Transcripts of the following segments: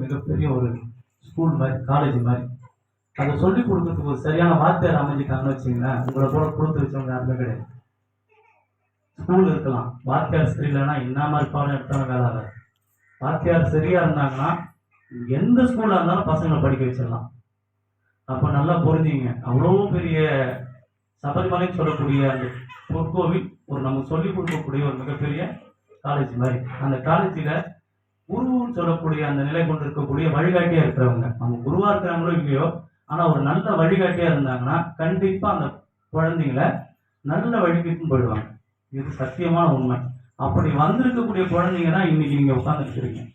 மிகப்பெரிய ஒரு ஸ்கூல் மாதிரி காலேஜ் மாதிரி. அதை சொல்லி கொடுக்கறதுக்கு ஒரு சரியான வார்த்தையார் அமைஞ்சிட்டாங்கன்னு வச்சுங்களேன் உங்களை போல கொடுத்து வச்சவங்க யாருமே கிடையாது. ஸ்கூல் இருக்கலாம். வாத்தியார் சரியில்லைன்னா என்ன மாதிரி பாடம் எடுத்தாலும் வேலை ஆகாது. வாத்தியார் சரியா இருந்தாங்கன்னா எந்த ஸ்கூலாக இருந்தாலும் பசங்களை படிக்க வச்சிடலாம். அப்போ நல்லா புரிஞ்சுங்க. அவ்வளோ பெரிய சபரிமலைன்னு சொல்லக்கூடிய அந்த பொற்கோவில் ஒரு நமக்கு சொல்லிக் கொடுக்கக்கூடிய ஒரு மிகப்பெரிய காலேஜ் மாதிரி. அந்த காலேஜில் குருன்னு சொல்லக்கூடிய அந்த நிலை கொண்டு இருக்கக்கூடிய வழிகாட்டியா இருக்கிறவங்க. அவங்க குருவா இருக்கிறாங்களோ இல்லையோ ஆனா ஒரு நல்ல வழிகாட்டியா இருந்தாங்கன்னா கண்டிப்பா அந்த குழந்தைங்கள நல்ல வழிக்கு போயிடுவாங்க. இது சத்தியமான உண்மை. அப்படி வந்திருக்கக்கூடிய குழந்தைங்க தான் இன்னைக்கு நீங்க உட்கார்ந்துட்டு இருக்கீங்க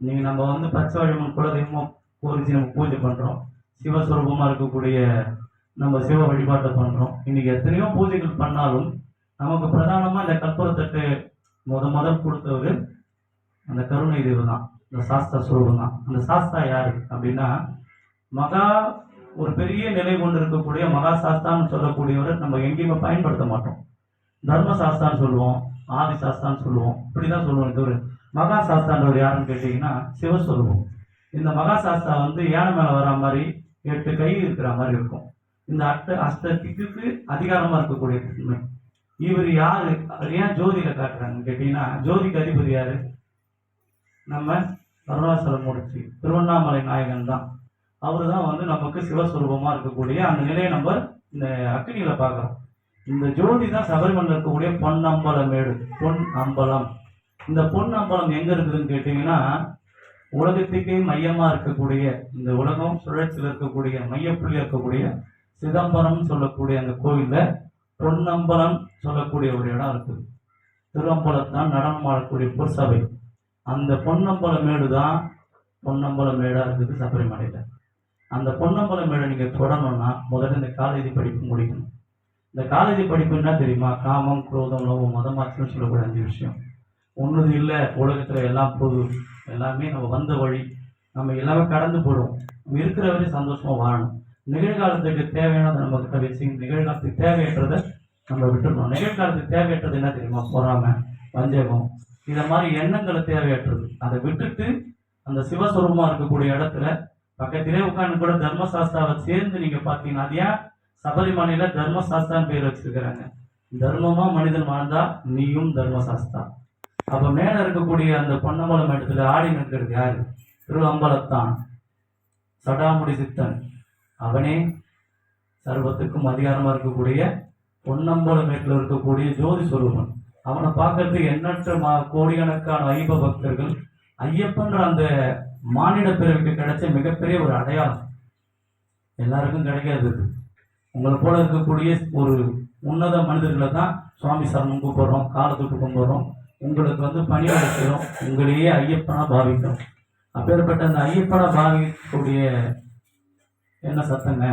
நீங்க நம்ம வந்து பச்சை வழிமன் குலதெய்வம் கோரிச்சு நம்ம பூஜை பண்றோம். சிவஸ்வரூபமா இருக்கக்கூடிய நம்ம சிவ வழிபாட்டை பண்றோம். இன்னைக்கு எத்தனையோ பூஜைகள் பண்ணாலும் நமக்கு பிரதானமா இந்த கற்பூரத்தட்டு முத முதல் கொடுத்தவர் அந்த கருணை தேவு தான் இந்த சாஸ்தா சுரூபம் தான் அந்த சாஸ்தா யாரு அப்படின்னா மகா ஒரு பெரிய நிலை கொண்டு இருக்கக்கூடிய மகா சாஸ்தான்னு சொல்லக்கூடியவர் நம்ம எங்கேயுமே பயன்படுத்த மாட்டோம். தர்ம சாஸ்தான்னு சொல்லுவோம் ஆதி சாஸ்தான்னு சொல்லுவோம். இப்படிதான் சொல்லுவோம் இது ஒரு மகா சாஸ்தான்றவர் யாருன்னு கேட்டீங்கன்னா சிவஸ்வரூபம். இந்த மகா சாஸ்தா வந்து யானை மேல வர மாதிரி எட்டு கை இருக்கிற மாதிரி இருக்கும். இந்த அஷ்ட அஷ்ட திக்குக்கு அதிகாரமா இருக்கக்கூடிய இவர் யாரு? அவர் ஏன் ஜோதியில காட்டுறாங்கன்னு கேட்டீங்கன்னா ஜோதிக்கு அதிபதி யாரு? நம்ம அருணாச்சலம் முடிச்சு திருவண்ணாமலை நாயகன் தான். அவர் தான் வந்து நமக்கு சிவஸ்வரூபமாக இருக்கக்கூடிய அந்த நிலையை நம்ம இந்த அக்னியில் பார்க்குறோம். இந்த ஜோதி தான் சபரிமலையில் இருக்கக்கூடிய பொன் அம்பலமேடு பொன் அம்பலம் இந்த பொன் அம்பலம் எங்கே இருக்குதுன்னு கேட்டிங்கன்னா உலகத்துக்கே மையமாக இருக்கக்கூடிய இந்த உலகம் சுழற்சியில் இருக்கக்கூடிய மையப்புள்ளி இருக்கக்கூடிய சிதம்பரம் சொல்லக்கூடிய அந்த கோயிலில் பொன்னம்பலம் சொல்லக்கூடிய ஒரு இடம் இருக்குது. திருவம்பலத்தான் நடனம் ஆடக்கூடிய பொற்சபை. அந்த பொன்னம்பல மேடு தான் பொன்னம்பல மேடாக இருக்குது சபரிமலையில். அந்த பொன்னம்பல மேடை நீங்கள் தொடரணும்னா முதல்ல இந்த காலேஜ் படிப்பு முடிக்கணும். இந்த காலேஜ் படிப்பு என்ன தெரியுமா? காமம் குரோதம் லோகம் மதமாச்சுன்னு சொல்லக்கூடிய அஞ்சு விஷயம். ஒன்றுது இல்லை உலகத்தில் எல்லாம் பொது. எல்லாமே நம்ம வந்த வழி. நம்ம எல்லாமே கடந்து போடுவோம் நம்ம இருக்கிற வரையும் சந்தோஷமாக வாழணும். நிகழ்காலத்துக்கு தேவையானதை நம்ம கிட்ட வச்சு நிகழ்காலத்துக்கு தேவையற்றதை நம்ம விட்டுடணும். நிகழ்காலத்துக்கு தேவையற்றது என்ன தெரியுமா? பொறாமை வஞ்சகம். இதை மாதிரி எண்ணங்களை தேவையற்றது. அதை விட்டுட்டு அந்த சிவஸ்வரூபமா இருக்கக்கூடிய இடத்துல பக்கத்திலே உட்காந்து கூட தர்மசாஸ்தாவை சேர்ந்து நீங்க பாத்தீங்கன்னா அது ஏன் சபரிமலையில தர்மசாஸ்தான் பேர் வச்சிருக்கிறாங்க? தர்மமா மனிதன் வாழ்ந்தா நீயும் தர்மசாஸ்தா. அப்ப மேல இருக்கக்கூடிய அந்த பொன்னம்பலம் இடத்துல ஆடி நிற்கிறது யாரு? திரு அம்பலத்தான் சடாமுடி சித்தன். அவனே சர்வத்துக்கும் அதிகாரமா இருக்கக்கூடிய பொன்னம்பலம் மேட்டில் இருக்கக்கூடிய ஜோதி சொரூபன். அவனை பார்க்கறதுக்கு எண்ணற்ற மா கோடிக்கணக்கான ஐப பக்தர்கள் ஐயப்பன்ற அந்த மானிட பிறவிக்கு கிடைச்ச மிகப்பெரிய ஒரு அடையாளம் எல்லாருக்கும் கிடைக்காது இது. உங்களை போல இருக்கக்கூடிய ஒரு உன்னத மனிதர்களை தான் சுவாமி சரணம் கூப்பிடுறோம் காலத்துக்கு கும்பிடுறோம் உங்களுக்கு வந்து பணி அடைக்கிறோம் உங்களையே ஐயப்பனாக பாவிக்கிறோம். அப்பேற்பட்ட அந்த ஐயப்பனாக பாவிக்கக்கூடிய என்ன சத்தங்க?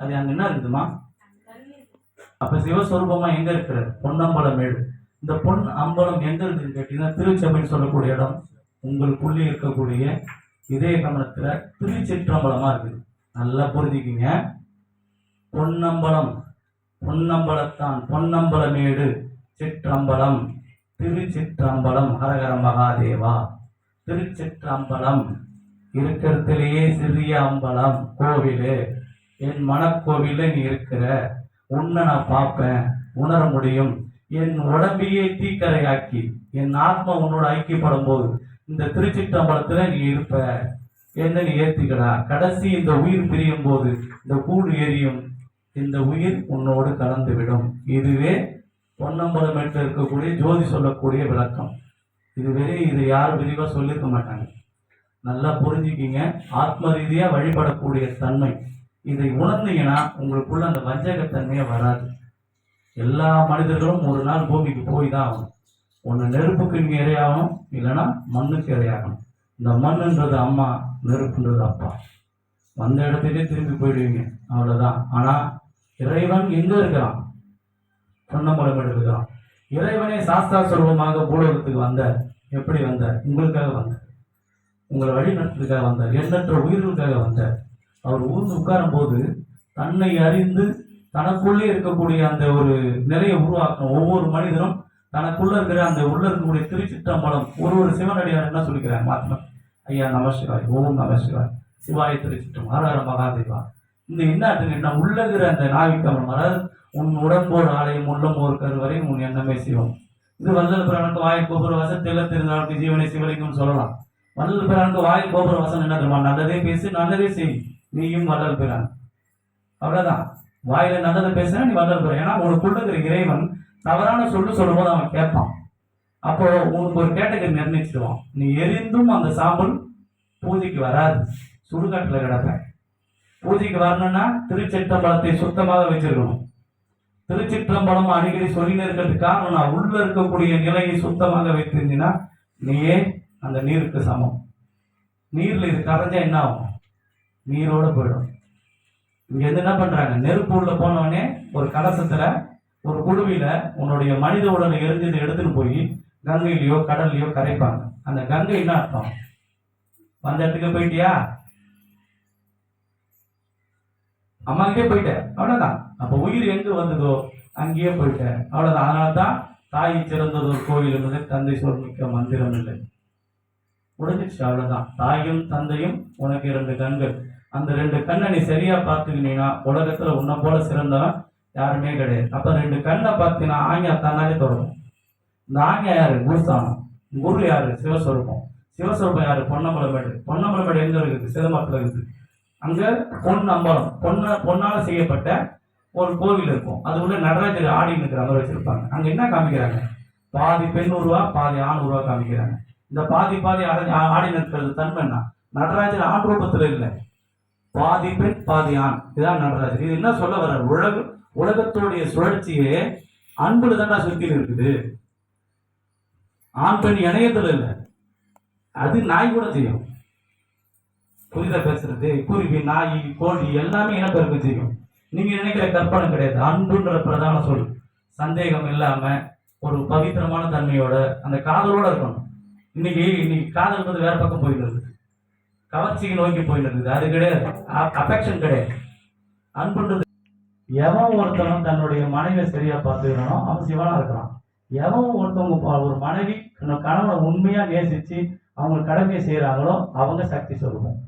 அது அங்கே என்ன இருக்குதுமா அப்ப சிவஸ்வரூபமா எங்க இருக்கிற? பொன்னம்பலம் மேடு இந்த பொன் அம்பலம் எங்க இருக்குன்னு கேட்டீங்கன்னா திருச்சபைன்னு சொல்லக்கூடிய இடம் உங்களுக்குள்ளே இருக்கக்கூடிய இதய கமலத்துல திருச்சிற்றம்பலமா இருக்குது. நல்லா புரிஞ்சுக்கிங்க. பொன்னம்பலம். பொன்னம்பலத்தான். பொன்னம்பலமேடு சிற்றம்பலம். திருச்சிற்றம்பலம். ஹரஹர மகாதேவா. திருச்சிற்றம்பலம். இருக்கிறதுலேயே சிறிய அம்பலம். கோவிலு. என் மனக்கோவில நீ இருக்கிற. உன்னை நான் பார்ப்பேன் உணர முடியும். என் உடம்பையே தீக்கரையாக்கி என் ஆத்மா உன்னோட ஐக்கியப்படும் போது இந்த திருச்சிற்றம்பலத்துல நீ இருப்ப. என்ன நீ ஏத்துக்கடா. கடைசி இந்த உயிர் பிரியும் போது இந்த கூடு எரியும். இந்த உயிர் உன்னோடு கலந்து விடும் இதுவே என்று இருக்கக்கூடிய ஜோதி சொல்லக்கூடிய விளக்கம். இதுவரை இதை இது யாரும் விரிவாக சொல்லியிருக்க மாட்டாங்க. நல்லா புரிஞ்சுக்கிங்க. ஆத்ம ரீதியாக வழிபடக்கூடிய தன்மை. இதை உணர்ந்தீங்கன்னா உங்களுக்குள்ள அந்த வஞ்சகத்தன்மையே வராது. எல்லா மனிதர்களும் ஒரு நாள் பூமிக்கு போய் தான் ஆகும் ஒன்று நெருப்புக்கு இங்கே இரையாகணும் இல்லைன்னா மண்ணுக்கு இரையாகணும் இந்த மண்ணுன்றது அம்மா நெருப்புன்றது அப்பா. வந்த இடத்துக்கே திரும்பி போயிடுவீங்க. அவ்வளோதான் ஆனால் இறைவன் எங்கே இருக்கிறான்? பொன்னம்பலம் இருக்கிறான் இறைவனே சாஸ்தா சொல்வமாக பூலோகத்துக்கு வந்தார். எப்படி வந்தார்? உங்களுக்காக வந்தார். உங்களை வழி நடத்துறதுக்காக வந்தார். எண்ணற்ற உயிர்களுக்காக வந்தார். அவர் ஊர்ந்து உட்காரும் போது தன்னை அறிந்து தனக்குள்ளே இருக்கக்கூடிய அந்த ஒரு நிலையை உருவாக்கணும். ஒவ்வொரு மனிதனும் தனக்குள்ள இருக்கிற அந்த உள்ள இருக்கக்கூடிய திருச்சிற்றம்பலம் ஒரு ஒரு சிவனடியார் என்ன சொல்லிக்கிறாங்க மாத்திரம் ஐயா நம சிவாய் ஓம் நம சிவாய். சிவாய திருச்சிட்டம் ஆறார மகாதேவா. இந்த என்ன என்ன உள்ள இருக்கிற அந்த நாவிக்கமலம் அதாவது உன் உடம்போர் ஆலயம் உள்ளம் ஒரு கருவரை உன் எண்ணமே சிவம். இது வல்லல் பிறனுக்கு வாய் கோபுர தெல்ல திருநாளுக்கு ஜீவனை சிவலிங்கம் சொல்லலாம். வல்லல் பிறனுக்கு வாய் கோபுர வசன் என்ன தெரியுமா? நல்லதே பேசி நல்லதே செய். நீயும் வல்லல் பிறான். அவ்வளவுதான். வாயில நல்லதை பேசுனா நீ வல்லல் பெற ஏன்னா உனக்குள்ள இருக்கிற இறைவன் தவறான சொல்லு சொல்லும்போது அவன் கேட்பான். அப்போ உனக்கு ஒரு கேட்டகரி நிர்ணயிச்சிடுவான். நீ எரிந்தும் அந்த சாம்பல் பூஜைக்கு வராது. சுடுகாட்டுல கிடப்ப. பூஜைக்கு வரணும்னா திருச்சிற்றம்பலத்தை சுத்தமாக வச்சிருக்கணும். திருச்சிற்றம்பலம் அடிக்கடி சொல்லினே இருக்கிறதுக்கு காரணம் நான் உள்ள இருக்கக்கூடிய நிலையை சுத்தமாக வைத்திருந்தீங்கன்னா நீயே அந்த நீருக்கு சமம். நீர்ல இது கரைஞ்சா என்ன ஆகும்? நீரோட போயிடும். இங்க என்ன பண்றாங்க? நெருப்பு உள்ள போனவனே ஒரு கலசத்துல ஒரு குழுவில உன்னுடைய மனித உடலை எரிஞ்சதை எடுத்துட்டு போய் கங்கையிலயோ கடல்லையோ கரைப்பாங்க. அந்த கங்கை என்ன அர்த்தம்? வந்த இடத்துக்கு போயிட்டியா? அம்மா அங்கேயே போயிட்டேன் அவ்வளவுதான். அப்ப உயிர் எங்க வந்ததோ அங்கேயே போயிட்டேன் அவ்வளவுதான். அதனால தான் தாய் சிறந்தது ஒரு கோவில் என்பது தந்தை சொல் மிக்க மந்திரம் இல்லை. முடிஞ்சிச்சு அவ்வளவுதான். தாயும் தந்தையும் உனக்கு இரண்டு கண்கள். அந்த ரெண்டு கண்ணை நீ சரியா பார்த்துக்கினீங்கன்னா உலகத்துல உன்னை போல சிறந்தவன் யாருமே கிடையாது. அப்ப ரெண்டு கண்ணை பார்த்தீங்கன்னா ஆங்கியா தன்னாலே தொடரும் இந்த ஆங்கியா யாரு? குருஸ்தானம் குரு யாரு? சிவஸ்வரூபம். சிவஸ்வரூபம் யாரு? பொன்னம்பலமேடு. பொன்னம்பலமேடு எங்க இருக்குது? சிதம்பரத்துல இருக்குது. அங்க பொன் அம்பலம். பொன்ன பொன்னால செய்யப்பட்ட ஒரு கோவில் இருக்கும். அது உள்ள நடராஜர் ஆடி நிற்கிற மாதிரி வச்சிருப்பாங்க. அங்க என்ன காமிக்கிறாங்க? பாதி பெண் உருவா பாதி ஆண் உருவா காமிக்கிறாங்க. இந்த பாதி பாதி ஆடி ஆடி நிற்கிறது தன்மைன்னா நடராஜர் ஆண் ரூபத்துல இல்லை. பாதி பெண் பாதி ஆண். இதான் நடராஜர். இது என்ன சொல்ல வர்றார்? உலக உலகத்தோடைய சுழற்சியே அன்புல தான்டா சுத்தி இருக்குது. ஆண் பெண் இணையத்துல இல்லை. அது நாய் கூட செய்யும். புரித பேசுறது? குருவி நாய் கோழி எல்லாமே இனப்பெருக்கம் செய்யும். நீங்க நினைக்கிற கற்பனை கிடையாது. அன்புன்ற பிரதான சொல். சந்தேகம் இல்லாம ஒரு பவித்திரமான தன்மையோட அந்த காதலோட இருக்கணும். இன்னைக்கு இன்னைக்கு காதல் வந்து வேற பக்கம் போயிட்டு கவர்ச்சியை கவர்ச்சிக்கு நோக்கி போயிட்டு இருக்குது அது கிடையாது. அஃபெக்ஷன் கிடையாது. அன்புன்றது எவன் ஒருத்தனும் தன்னுடைய மனைவியை சரியா பார்த்துக்கணும் அவன் சிவனா இருக்கிறான். எவன் ஒருத்தவங்க ஒரு மனைவி கணவனை உண்மையா நேசிச்சு அவங்க கடமையை செய்யறாங்களோ அவங்க சக்தி சொல்லுவோம்.